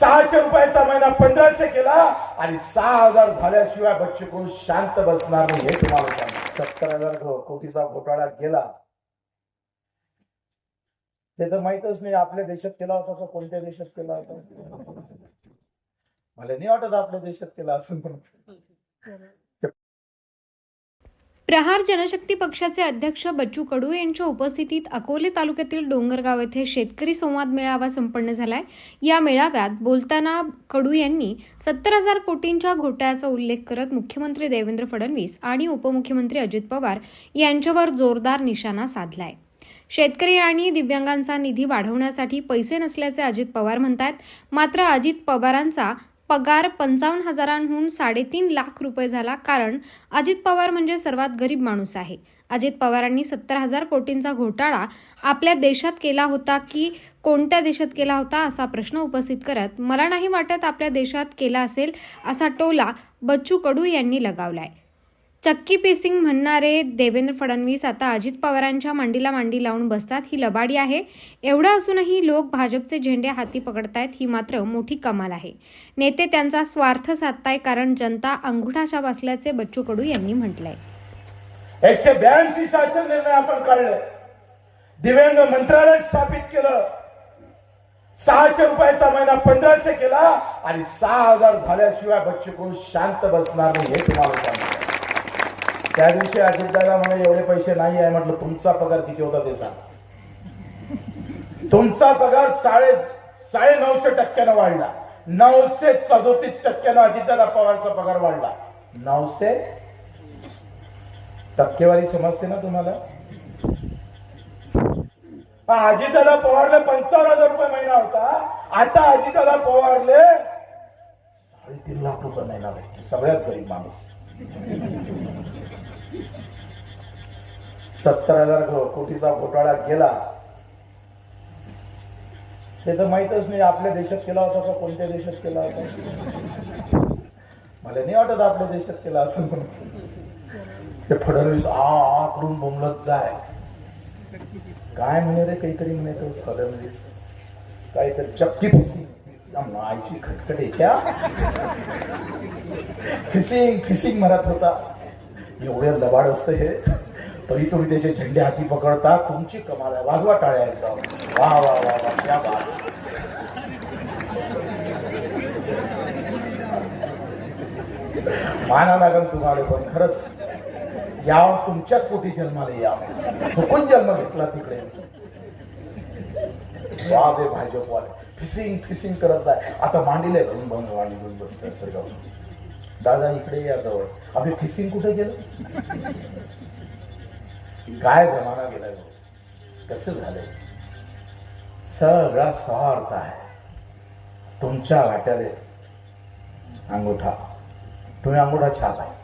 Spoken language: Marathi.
सहाशे रुपयाचा महिना पंधराशे केला आणि सहा हजार झाल्याशिवाय बच्चू शांत बसणार नाही हे तुम्हाला सांग सत्तर हजार कोटीचा घोटाळा गेला. ते तर माहितच नाही आपल्या देशात केला होता का कोणत्या देशात केला होता? मला नाही वाटत आपल्या देशात केला असं म्हणून प्रहार जनशक्ती पक्षाचे अध्यक्ष बच्चू कडू यांच्या उपस्थितीत अकोले तालुक्यातील डोंगरगाव येथे शेतकरी संवाद मेळावा संपन्न झालाय. या मेळाव्यात बोलताना कडू यांनी सत्तर हजार कोटींच्या घोटाळ्याचा उल्लेख करत मुख्यमंत्री देवेंद्र फडणवीस आणि उपमुख्यमंत्री अजित पवार यांच्यावर जोरदार निशाणा साधलाय. शेतकरी आणि दिव्यांगांचा निधी वाढवण्यासाठी पैसे नसल्याचे अजित पवार म्हणतात मात्र अजित पवारांचा पगार पंचावन्न हजारांहून साडेतीन लाख रुपये झाला कारण अजित पवार म्हणजे सर्वात गरीब माणूस आहे. अजित पवारांनी सत्तर हजार कोटींचा घोटाळा आपल्या देशात केला होता की कोणत्या देशात केला होता असा प्रश्न उपस्थित करत मला नाही वाटत आपल्या देशात केला असेल असा टोला बच्चू कडू यांनी लगावलाय. चक्की पिसिंग म्हणणारे देवेंद्र फडणवीस आता अजित पवारांच्या मांडीला मांडी लावून बसतात. ही लबाडी आहे. एवढं असूनही लोक भाजपचे झेंडे हाती पकडतायत ही मात्र मोठी कमाल आहे. नेते त्यांचा स्वार्थ साधताय कारण जनता अंगुठाशा बसल्याचे बच्चू कडू यांनी म्हटलंय. एकशे ब्याऐंशी शासन निर्णय आपण काढले. दिव्यांग मंत्रालय स्थापित केलं. सहाशे रुपयाचा महिना पंधराशे केला आणि सहा हजार झाल्याशिवाय बच्चू कडू शांत बसणार नाही हे तुम्हाला त्या दिवशी अजितदादा म्हणे एवढे पैसे नाही आहे म्हटलं तुमचा पगार किती होता ते सांग. तुमचा पगार साडे साडे नऊशे टक्क्यानं वाढला. नऊशे सदोतीस टक्क्यानं अजितदादा पवारचा पगार वाढला. नऊशे? टक्केवारी समजते ना तुम्हाला? अजितदादा पवारले पंचावन्न हजार रुपये महिना होता. आता अजितदादा पवारले साडेतीन लाख रुपये महिना भेटते सगळ्यात गरीब माणूस. सत्तर हजार कोटीचा घोटाळा गेला. ते तर माहीतच नाही आपल्या देशात केला होता का कोणत्या देशात केला होता? मला नाही वाटत आपल्या देशात केला असं ते फडणवीस आ आ करून बोंबलत जाय. काय म्हणे रे काहीतरी म्हणे तो फडणवीस. काहीतरी चक्की फिसिंग आईची खटखटेच्या फिसिंग फिसिंग म्हणत होता. एवढं लबाड असतं हे. तरी तुम्ही त्याचे झेंडे हाती पकडता तुमची कमाल आहे. वाजवा टाळ्या एकदम वा वा वा वा. क्या बा माना लागल तुम्हाला पण खरंच. या तुमच्याच पोटी जन्माला या चुकून जन्म घेतला तिकडे. वा बे भाजपवाले फिसिंग फिसिंग करत आहे आता मांडीला घरून भंग वाणी घेऊन बसते असं जाऊन. दादा इकडे या जवळ. आम्ही फिसिंग कुठे गेलो? गाय जमाना गेला कसं झालंय? सगळा स्वार्थ आहे. तुमच्या वाट्याले अंगुठा. तुम्ही अंगुठा छाप आहे.